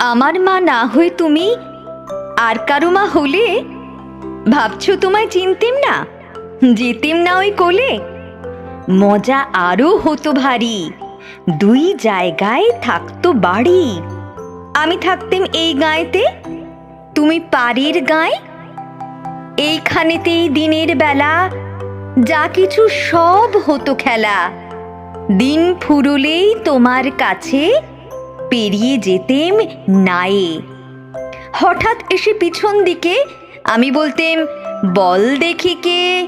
আমার মা না হয়ে তুমি আর কারও মা হলে? ভাবছ তোমায় চিনতেম না? যেতেম না ওই কোলে? মজা আরও হতো ভারী। দুই জায়গায় থাকতো বাড়ি। আমি থাকতেম এই গাঁয়েতে? তুমি পাড়ের গাঁয়ে? এইখানেতেই দিনের বেলা যা কিছু সব হতো খেলা। দিন ফুরুলেই তোমার কাছে পেরিয়ে যেতেম নায়ে। হঠাৎ এসে পিছন দিকে আমি বলতেম, বল দেখি কে।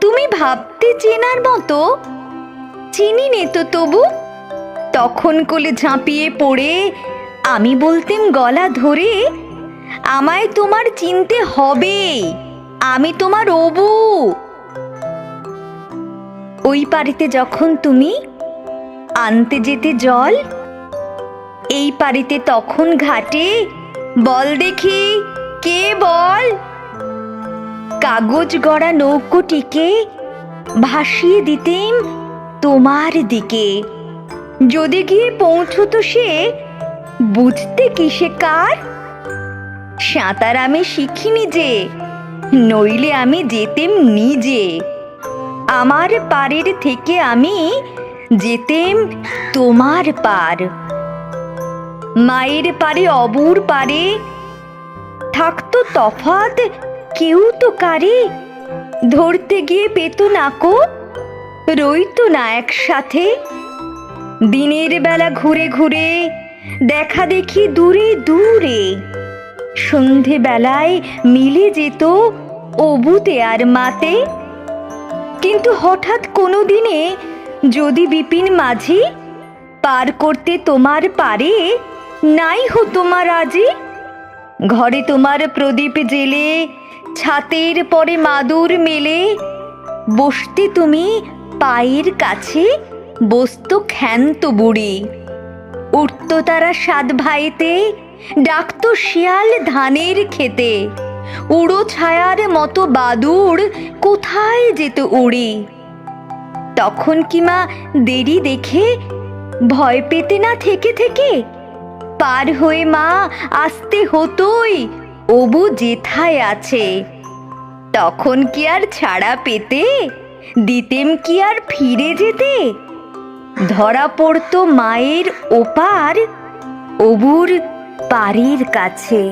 তুমি ভাবতে চেনার মতো। চিনি নে তো তবু। তখন কোলে ঝাঁপিয়ে পড়ে আমি বলতেম গলা ধরে, আমায় তোমার চিনতে হবে। আমি তোমার অবু। ওই পাড়িতে যখন তুমি আনতে যেতে জল এই পাড়িতে তখন ঘাটে? বল দেখি, কে বল? কাগজ গড়া নৌকোটিকে ভাসিয়ে দিতেম তোমার দিকে। যদি গিয়ে পৌঁছতো সে, বুঝতে কিসে কার? সাঁতার আমি শিখিনি যে, নইলে আমি যেতেম নিজে। আমার পারের থেকে আমি যেতেম তোমার পার। মায়ের পারে, অবুর পারে। থাকতো তফাত, কেউ তো কারে। ধরতে গিয়ে পেত নাকো রইতো না একসাথে। দিনের বেলা ঘুরে ঘুরে, দেখা দেখি দূরে দূরে। সন্ধেবেলায় মিলে যেত অবুতে আর মাতে। কিন্তু হঠাৎ কোনো দিনে যদি বিপিন মাঝি পার করতে তোমার পারে নাই হো তোমার আজি। ঘরে তোমার প্রদীপ জেলে, ছাতের পরে মাদুর মেলে। বসতে তুমি পায়ের কাছে, বসত ক্ষান্ত বুড়ি। উঠত তারা সাত ভাইতে, ডাকতো শিয়াল ধানের খেতে উড়ো ছায়ার মতো বাদুড় কোথায় যেত উড়ি। তখন কি মা দেরি দেখে, ভয় পেতে না থেকে থেকে পার হয়ে মা, আসতে হতোই অবু জেঠায় আছে। তখন কি আর ছাড়া পেতে? দিতেম কি আর ফিরে যেতে? ধরা পড়তো মায়ের ওপার, অবুর পারির কাছে।